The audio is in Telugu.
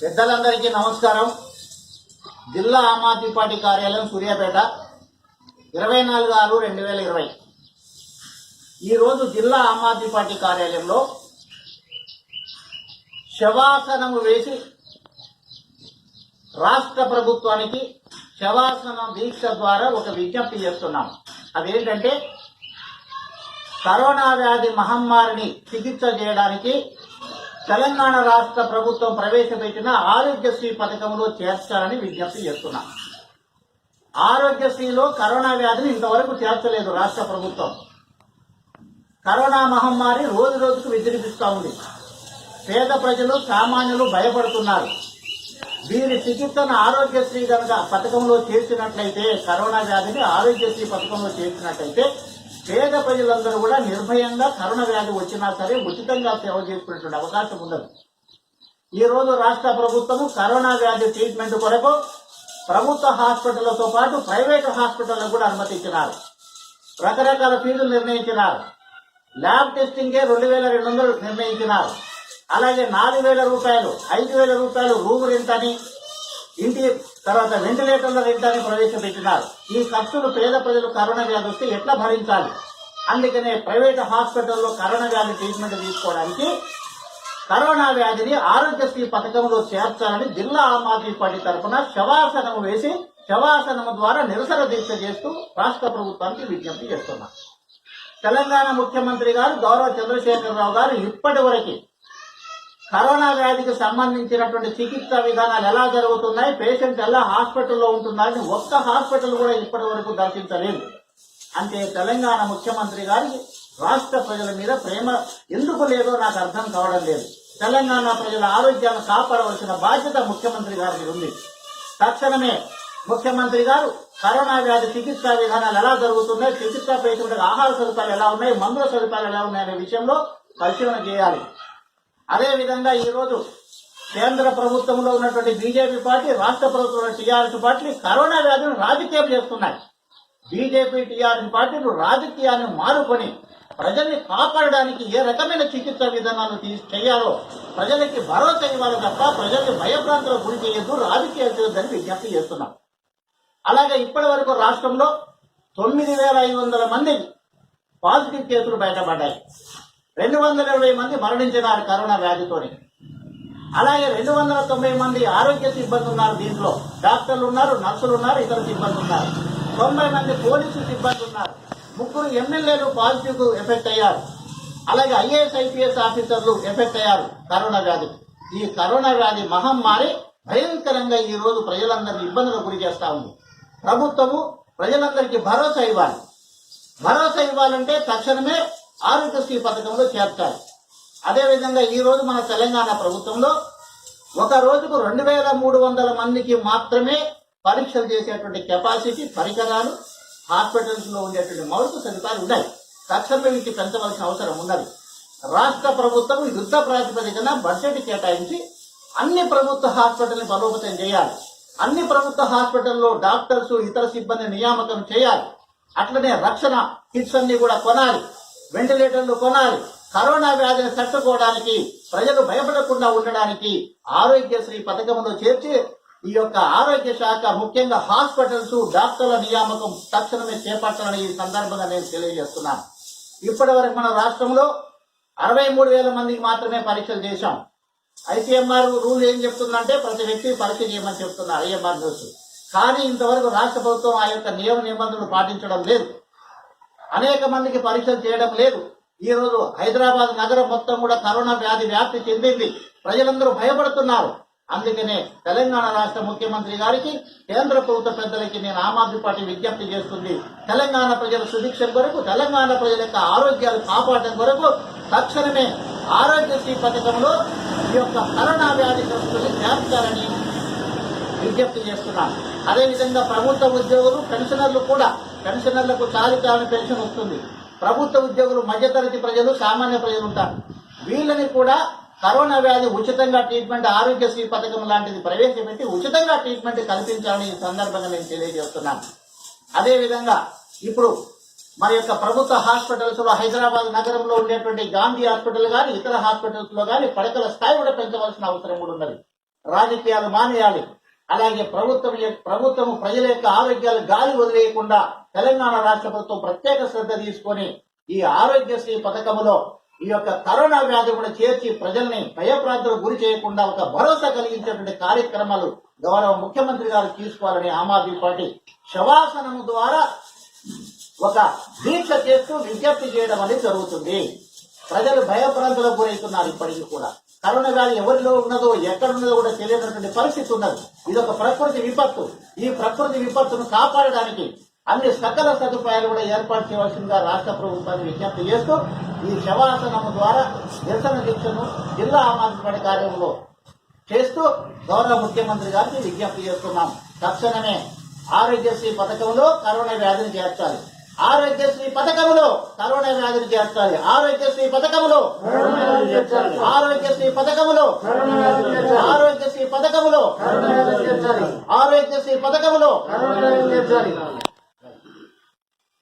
పెద్దలందరికీ నమస్కారం. జిల్లా ఆమ్ ఆద్మీ పార్టీ కార్యాలయం సూర్యాపేట ఇరవై నాలుగు ఆరు రెండు వేల ఇరవై. ఈరోజు జిల్లా ఆమ్ ఆద్మీ పార్టీ కార్యాలయంలో శవాసనము వేసి రాష్ట్ర ప్రభుత్వానికి శవాసన దీక్ష ద్వారా ఒక విజ్ఞప్తి చేస్తున్నాం. అదేంటంటే కరోనా వ్యాధి మహమ్మారిని చికిత్స చేయడానికి తెలంగాణ రాష్ట్ర ప్రభుత్వం ప్రవేశపెట్టిన ఆరోగ్యశ్రీ పథకంలో చేర్చాలని విజ్ఞప్తి చేస్తున్నాం. ఆరోగ్యశ్రీలో కరోనా వ్యాధిని ఇంతవరకు చేర్చలేదు రాష్ట్ర ప్రభుత్వం. కరోనా మహమ్మారి రోజు రోజుకు విజృంభిస్తూ ఉంది. పేద ప్రజలు సామాన్యులు భయపడుతున్నారు. వీరి చికిత్సను ఆరోగ్యశ్రీ కనుక పథకంలో చేర్చినట్లయితే కరోనా వ్యాధిని ఆరోగ్యశ్రీ పథకంలో చేర్చినట్లయితే పేద ప్రజలందరూ కూడా నిర్భయంగా కరోనా వ్యాధి వచ్చినా సరే ఉచితంగా సేవ చేసుకునేటువంటి అవకాశం ఉండదు. ఈరోజు రాష్ట్ర ప్రభుత్వము కరోనా వ్యాధి ట్రీట్మెంట్ కొరకు ప్రభుత్వ హాస్పిటళ్ళతో పాటు ప్రైవేటు హాస్పిటళ్ళకు కూడా అనుమతించినారు రకరకాల ఫీజులు నిర్ణయించినారు. ల్యాబ్ టెస్టింగే రెండు వేల రెండు వందలు నిర్ణయించినారు. అలాగే నాలుగు వేల రూపాయలు ఐదు వేల రూపాయలు రూమ్ రెంట్ అని ఇంటి తర్వాత వెంటిలేటర్ల రెంట్ అని ప్రవేశపెట్టినారు. ఈ ఖర్చులు పేద ప్రజలు కరోనా వ్యాధి వస్తే ఎట్లా భరించాలి? అందుకనే ప్రైవేట్ హాస్పిటల్లో కరోనా వ్యాధి ట్రీట్మెంట్ తీసుకోవడానికి కరోనా వ్యాధిని ఆరోగ్యశ్రీ పథకంలో చేర్చాలని జిల్లా ఆమ్ ఆద్మీ పార్టీ తరఫున శవాసనం వేసి శవాసనం ద్వారా నిరసన దీక్ష చేస్తూ రాష్ట్ర ప్రభుత్వానికి విజ్ఞప్తి చేస్తున్నారు తెలంగాణ ముఖ్యమంత్రి గారు గౌరవ చంద్రశేఖరరావు గారు ఇప్పటి వరకు కరోనా వ్యాధికి సంబంధించినటువంటి చికిత్స విధానాలు ఎలా జరుగుతున్నాయి? పేషెంట్ ఎలా హాస్పిటల్లో ఉంటున్నారని ఒక్క హాస్పిటల్ కూడా ఇప్పటి వరకు దర్శించలేదు. అంటే తెలంగాణ ముఖ్యమంత్రి గారికి రాష్ట్ర ప్రజల మీద ప్రేమ ఎందుకు లేదో నాకు అర్థం కావడం లేదు. తెలంగాణ ప్రజల ఆరోగ్యాన్ని కాపాడవలసిన బాధ్యత ముఖ్యమంత్రి గారి ఉంది. తక్షణమే ముఖ్యమంత్రి గారు కరోనా వ్యాధి చికిత్సా విధానాలు ఎలా జరుగుతున్నాయి? చికిత్స పేషెంట్లకు ఆహార సదుపాయాలు ఎలా ఉన్నాయి? మందుల సదుపాయాలు ఎలా ఉన్నాయనే విషయంలో పరిశీలన చేయాలి. అదే విధంగా ఈ రోజు కేంద్ర ప్రభుత్వంలో ఉన్నటువంటి బీజేపీ పార్టీ రాష్ట్ర ప్రభుత్వంలో టీఆర్ఎస్ పార్టీ కరోనా వ్యాధిని రాజకీయం చేస్తున్నాయి. బీజేపీ టీఆర్ఎస్ పార్టీలు రాజకీయాన్ని మారుకొని ప్రజల్ని కాపాడడానికి ఏ రకమైన చికిత్స విధానాలు చేయాలో ప్రజలకి భరోసా ఇవ్వాలి తప్ప ప్రజల్ని భయభ్రాంతులకు గురి చేయొద్దు రాజకీయాలు చేయొద్దని విజ్ఞప్తి చేస్తున్నాం. అలాగే ఇప్పటి వరకు రాష్ట్రంలో తొమ్మిది వేల ఐదు వందల మంది పాజిటివ్ కేసులు బయటపడ్డాయి. రెండు వందల ఇరవై మంది మరణించినారు కరోనా వ్యాధితోని. అలాగే రెండు వందల తొంభై మంది ఆరోగ్య సిబ్బంది ఉన్నారు దీంట్లో. డాక్టర్లు ఉన్నారు నర్సులు ఉన్నారు ఇతర సిబ్బంది ఉన్నారు. తొంభై మంది పోలీసు సిబ్బంది ఉన్నారు. ముగ్గురు ఎమ్మెల్యేలు పాజిటివ్ ఎఫెక్ట్ అయ్యారు. అలాగే ఐఏఎస్ ఐపీఎస్ ఆఫీసర్లు ఎఫెక్ట్ అయ్యారు కరోనా వ్యాధి. ఈ కరోనా వ్యాధి మహమ్మారి భయంకరంగా ఈ రోజు ప్రజలందరినీ ఇబ్బందులకు గురి చేస్తా ఉంది. ప్రభుత్వము ప్రజలందరికీ భరోసా ఇవ్వాలి. భరోసా ఇవ్వాలంటే తక్షణమే ఆరోగ్యశ్రీ పథకంలో చేర్చాలి. అదేవిధంగా ఈరోజు మన తెలంగాణ ప్రభుత్వంలో ఒక రోజుకు రెండు వేల మూడు వందల మందికి మాత్రమే పరీక్షలు చేసేటువంటి కెపాసిటీ పరికరాలు హాస్పిటల్స్లో ఉండేటువంటి మౌలిక సదుపాయాలు ఉన్నాయి. తక్షణమే వీటికి పెంచవలసిన అవసరం ఉన్నది. రాష్ట్ర ప్రభుత్వం యుద్ధ ప్రాతిపదికన బడ్జెట్ కేటాయించి అన్ని ప్రభుత్వ హాస్పిటల్ని బలోపేతం చేయాలి. అన్ని ప్రభుత్వ హాస్పిటల్లో డాక్టర్స్ ఇతర సిబ్బంది నియామకం చేయాలి. అట్లనే రక్షణ కిట్స్ అన్ని కూడా కొనాలి. వెంటిలేటర్లు కొనాలి. కరోనా వ్యాధిని తట్టుకోవడానికి ప్రజలు భయపడకుండా ఉండడానికి ఆరోగ్యశ్రీ పథకంలో చేర్చి ఈ యొక్క ఆరోగ్య శాఖ ముఖ్యంగా హాస్పిటల్స్ డాక్టర్ల నియామకం తక్షణమే చేపట్టాలని ఈ సందర్భంగా నేను తెలియజేస్తున్నాను. ఇప్పటి వరకు మన రాష్ట్రంలో అరవై మూడు వేల మందికి మాత్రమే పరీక్షలు చేశాం. ఐసీఎంఆర్ రూల్ ఏం చెప్తుందంటే ప్రతి వ్యక్తి పరీక్ష చేయమని చెప్తున్నారు ఐఎంఆర్ న్యూస్. కానీ ఇంతవరకు రాష్ట్ర ప్రభుత్వం ఆ యొక్క నియమ నిబంధనలు పాటించడం లేదు. అనేక మందికి పరీక్షలు చేయడం లేదు. ఈ రోజు హైదరాబాద్ నగరం మొత్తం కూడా కరోనా వ్యాధి వ్యాప్తి చెందింది. ప్రజలందరూ భయపడుతున్నారు. అందుకనే తెలంగాణ రాష్ట్ర ముఖ్యమంత్రి గారికి కేంద్ర ప్రభుత్వ పెద్దలకి నేను ఆమ్ ఆద్మీ పార్టీ విజ్ఞప్తి చేస్తుంది. తెలంగాణ ప్రజల సుభిక్షం కొరకు తెలంగాణ ప్రజల యొక్క ఆరోగ్యాలు కాపాడటం కొరకు తక్షణమే ఆరోగ్యశ్రీ పథకంలో ఈ యొక్క కరోనా వ్యాధిగ్రస్తుల్ని చేర్చాలని విజ్ఞప్తి చేస్తున్నాను. అదేవిధంగా ప్రభుత్వ ఉద్యోగులు పెన్షనర్లు కూడా పెన్షనర్లకు చారిత్రక పెన్షన్ వస్తుంది. ప్రభుత్వ ఉద్యోగులు మధ్యతరగతి ప్రజలు సామాన్య ప్రజలు ఉంటారు. వీళ్ళని కూడా కరోనా వ్యాధి ఉచితంగా ట్రీట్మెంట్ ఆరోగ్యశ్రీ పథకం లాంటిది ప్రవేశపెట్టి ఉచితంగా ట్రీట్మెంట్ కల్పించాలని ఈ సందర్భంగా నేను తెలియజేస్తున్నాను అదేవిధంగా ఇప్పుడు మన యొక్క ప్రభుత్వ హాస్పిటల్స్లో హైదరాబాద్ నగరంలో ఉండేటువంటి గాంధీ హాస్పిటల్ కానీ ఇతర హాస్పిటల్స్లో గాని పడకల స్థాయి కూడా పెంచవలసిన అవసరం కూడా ఉన్నది. రాజకీయాలు మానేయాలి. అలాగే ప్రభుత్వం ప్రభుత్వం ప్రజల యొక్క ఆరోగ్యాలు గాలి వదిలేయకుండా తెలంగాణ రాష్ట్ర ప్రభుత్వం ప్రత్యేక శ్రద్ధ తీసుకొని ఈ ఆరోగ్యశ్రీ పథకములో ఈ యొక్క కరోనా వ్యాధి కూడా చేర్చి ప్రజల్ని భయప్రాంతులకు గురి చేయకుండా ఒక భరోసా కలిగించేటువంటి కార్యక్రమాలు గౌరవ ముఖ్యమంత్రి గారు తీసుకోవాలని ఆమ్ ఆద్మీ పార్టీ శవాసనము ద్వారా ఒక దీక్ష చేస్తూ విజ్ఞప్తి చేయడం అనేది జరుగుతుంది. ప్రజలు భయప్రాంతులకు గురవుతున్నారు ఇప్పటికీ కూడా. కరోనా వ్యాధి ఎవరిలో ఉన్నదో ఎక్కడ ఉన్నదో కూడా తెలియనటువంటి పరిస్థితి ఉన్నది. ఇది ఒక ప్రకృతి విపత్తు. ఈ ప్రకృతి విపత్తును కాపాడడానికి అన్ని సకల సదుపాయాలు కూడా ఏర్పాటు చేయవలసిందిగా రాష్ట్ర ప్రభుత్వాన్ని విజ్ఞప్తి చేస్తూ ఈ శవాసనము ద్వారా నిరసన దీక్షను జిల్లా ఆమ్ పార్టీ కార్యంలో చేస్తూ గౌరవ ముఖ్యమంత్రి గారికి విజ్ఞప్తి చేస్తున్నాం. తక్షణమే ఆరోగ్యశ్రీ పథకంలో కరోనా వ్యాధిని చేర్చాలి. ఆరోగ్యశ్రీ పథకంలో కరోనా వ్యాధిని చేర్చాలి. ఆరోగ్యశ్రీ పథకంలో ఆరోగ్యశ్రీ పథకంలో ఆరోగ్యశ్రీ పథకంలో ఆరోగ్యశ్రీ పథకంలో